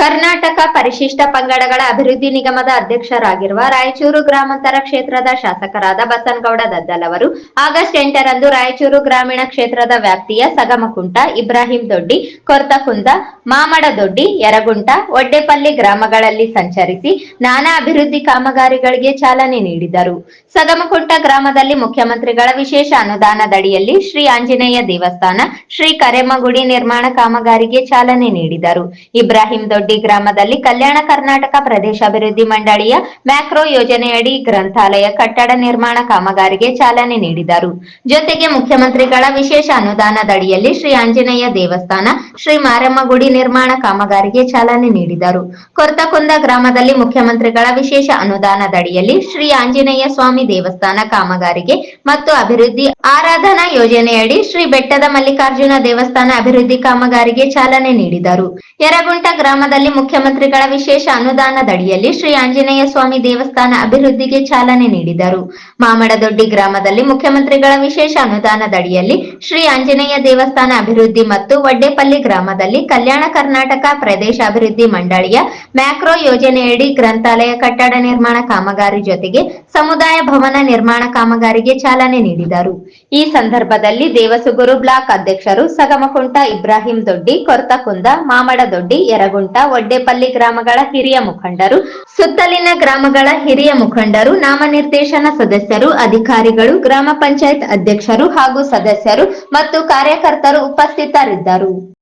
ಕರ್ನಾಟಕ ಪರಿಶಿಷ್ಟ ಪಂಗಡಗಳ ಅಭಿವೃದ್ಧಿ ನಿಗಮದ ಅಧ್ಯಕ್ಷರಾಗಿರುವ ರಾಯಚೂರು ಗ್ರಾಮಾಂತರ ಕ್ಷೇತ್ರದ ಶಾಸಕರಾದ ಬಸನಗೌಡ ದದ್ದಲ್ ಅವರು, ಆಗಸ್ಟ್ ಎಂಟರಂದು ರಾಯಚೂರು ಗ್ರಾಮೀಣ ಕ್ಷೇತ್ರದ ವ್ಯಾಪ್ತಿಯ ಸಗಮಕುಂಟ, ಇಬ್ರಾಹಿಂ ದೊಡ್ಡಿ, ಕೊರ್ತಕುಂದ ಮಾಮಡದೊಡ್ಡಿ ಯರಗುಂಟ, ಒಡ್ಡೆಪಲ್ಲಿ ಗ್ರಾಮಗಳಲ್ಲಿ ಸಂಚರಿಸಿ ನಾನಾ ಅಭಿವೃದ್ಧಿ ಕಾಮಗಾರಿಗಳಿಗೆ ಚಾಲನೆ ನೀಡಿದರು. ಸಗಮಕುಂಟ ಗ್ರಾಮದಲ್ಲಿ ಮುಖ್ಯಮಂತ್ರಿಗಳ ವಿಶೇಷ ಅನುದಾನದಡಿಯಲ್ಲಿ ಶ್ರೀ ಆಂಜನೇಯ ದೇವಸ್ಥಾನ, ಶ್ರೀ ಕರೆಮಗುಡಿ ನಿರ್ಮಾಣ ಕಾಮಗಾರಿಗೆ ಚಾಲನೆ ನೀಡಿದರು. ಇಬ್ರಾಹಿಂ ದೊಡ್ಡಿ ಗ್ರಾಮದಲ್ಲಿ ಕಲ್ಯಾಣ ಕರ್ನಾಟಕ ಪ್ರದೇಶ ಅಭಿವೃದ್ಧಿ ಮಂಡಳಿಯ ಮ್ಯಾಕ್ರೋ ಯೋಜನೆಯಡಿ ಗ್ರಂಥಾಲಯ ಕಟ್ಟಡ ನಿರ್ಮಾಣ ಕಾಮಗಾರಿಗೆ ಚಾಲನೆ ನೀಡಿದರು. ಜೊತೆಗೆ ಮುಖ್ಯಮಂತ್ರಿಗಳ ವಿಶೇಷ ಅನುದಾನದಡಿಯಲ್ಲಿ ಶ್ರೀ ಆಂಜನೇಯ ದೇವಸ್ಥಾನ, ಶ್ರೀ ಮಾರಮ್ಮ ಗುಡಿ ನಿರ್ಮಾಣ ಕಾಮಗಾರಿಗೆ ಚಾಲನೆ ನೀಡಿದರು. ಕೊರ್ತಕುಂದ ಗ್ರಾಮದಲ್ಲಿ ಮುಖ್ಯಮಂತ್ರಿಗಳ ವಿಶೇಷ ಅನುದಾನದಡಿಯಲ್ಲಿ ಶ್ರೀ ಆಂಜನೇಯ ಸ್ವಾಮಿ ದೇವಸ್ಥಾನ ಕಾಮಗಾರಿಗೆ ಮತ್ತು ಅಭಿವೃದ್ಧಿ ಆರಾಧನಾ ಯೋಜನೆಯಡಿ ಶ್ರೀ ಬೆಟ್ಟದ ಮಲ್ಲಿಕಾರ್ಜುನ ದೇವಸ್ಥಾನ ಅಭಿವೃದ್ಧಿ ಕಾಮಗಾರಿಗೆ ಚಾಲನೆ ನೀಡಿದರು. ಯರಗುಂಟ ಗ್ರಾಮದಲ್ಲಿ ಮುಖ್ಯಮಂತ್ರಿಗಳ ವಿಶೇಷ ಅನುದಾನದಡಿಯಲ್ಲಿ ಶ್ರೀ ಆಂಜನೇಯ ಸ್ವಾಮಿ ದೇವಸ್ಥಾನ ಅಭಿವೃದ್ಧಿಗೆ ಚಾಲನೆ ನೀಡಿದರು. ಮಾಮಡದೊಡ್ಡಿ ಗ್ರಾಮದಲ್ಲಿ ಮುಖ್ಯಮಂತ್ರಿಗಳ ವಿಶೇಷ ಅನುದಾನದಡಿಯಲ್ಲಿ ಶ್ರೀ ಆಂಜನೇಯ ದೇವಸ್ಥಾನ ಅಭಿವೃದ್ಧಿ ಮತ್ತು ವಡ್ಡೇಪಲ್ಲಿ ಗ್ರಾಮದಲ್ಲಿ ಕಲ್ಯಾಣ ಕರ್ನಾಟಕ ಪ್ರದೇಶ ಅಭಿವೃದ್ಧಿ ಮಂಡಳಿಯ ಮ್ಯಾಕ್ರೋ ಯೋಜನೆಯಡಿ ಗ್ರಂಥಾಲಯ ಕಟ್ಟಡ ನಿರ್ಮಾಣ ಕಾಮಗಾರಿ ಜೊತೆಗೆ ಸಮುದಾಯ ಭವನ ನಿರ್ಮಾಣ ಕಾಮಗಾರಿಗೆ ಚಾಲನೆ ನೀಡಿದರು. ಈ ಸಂದರ್ಭದಲ್ಲಿ ದೇವಸುಗುರು ಬ್ಲಾಕ್ ಅಧ್ಯಕ್ಷರು ಸಗಮಕುಂಟ ಇಬ್ರಾಹಿಂ ದೊಡ್ಡಿ, ಕೊರ್ತಕುಂದ, ಮಾಮಡದೊಡ್ಡಿ, ಯರಗುಂಟ ಒಡ್ಡೆಪಲ್ಲಿ ಗ್ರಾಮಗಳ ಹಿರಿಯ ಮುಖಂಡರು, ಸುತ್ತಲಿನ ಗ್ರಾಮಗಳ ಹಿರಿಯ ಮುಖಂಡರು, ನಾಮನಿರ್ದೇಶನ ಸದಸ್ಯರು, ಅಧಿಕಾರಿಗಳು, ಗ್ರಾಮ ಪಂಚಾಯತ್ ಅಧ್ಯಕ್ಷರು ಹಾಗೂ ಸದಸ್ಯರು ಮತ್ತು ಕಾರ್ಯಕರ್ತರು ಉಪಸ್ಥಿತರಿದ್ದರು.